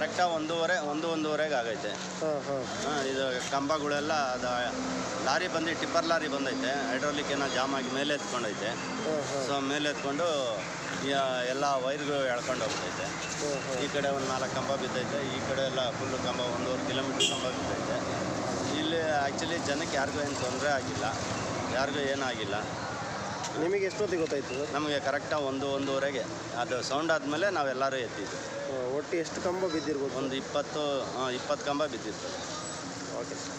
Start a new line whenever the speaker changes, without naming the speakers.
ಕರೆಕ್ಟಾಗಿ ಒಂದೂವರೆ ಒಂದು ಒಂದೂವರೆಗೆ ಆಗೈತೆ.
ಹಾಂ
ಇದು ಕಂಬಗಳೆಲ್ಲ ಅದು ಲಾರಿ ಬಂದು ಟಿಪ್ಪರ್ ಲಾರಿ ಬಂದೈತೆ. ಹೈಡ್ರಾಲಿಕ್ ಏನೋ ಜಾಮ್ ಆಗಿ ಮೇಲೆ ಎತ್ಕೊಂಡೈತೆ. ಸೊ ಮೇಲೆ ಎತ್ಕೊಂಡು ಎಲ್ಲ ವೈರ್ಗಳು ಎಳ್ಕೊಂಡು ಹೋಗ್ತೈತೆ. ಈ ಕಡೆ ಒಂದು ನಾಲ್ಕು ಕಂಬ ಬಿದ್ದೈತೆ ಈ ಕಡೆ ಎಲ್ಲ ಫುಲ್ಲು ಕಂಬ ಒಂದೂವರೆ ಕಿಲೋಮೀಟ್ರ್ ಕಂಬ ಬಿದ್ದೈತೆ. ಇಲ್ಲಿ ಆ್ಯಕ್ಚುಲಿ ಜನಕ್ಕೆ ಯಾರಿಗೂ ಏನು ತೊಂದರೆ ಆಗಿಲ್ಲ. ಯಾರಿಗೂ ಏನೂ ಆಗಿಲ್ಲ.
ನಿಮಗೆ ಎಷ್ಟೊತ್ತಿಗೆ ಗೊತ್ತಾಯ್ತು ಸರ್?
ನಮಗೆ ಕರೆಕ್ಟಾಗಿ ಒಂದು ಒಂದೂವರೆಗೆ. ಅದು ಸೌಂಡ್ ಆದಮೇಲೆ ನಾವೆಲ್ಲರೂ ಎತ್ತಿದ್ದು
ಒಟ್ಟು ಎಷ್ಟು ಕಂಬ ಬಿದ್ದಿರ್ಬೋದು
ಒಂದು ಇಪ್ಪತ್ತು ಇಪ್ಪತ್ತು ಕಂಬ ಬಿದ್ದಿತ್ತು.
ಓಕೆ. ಸರ್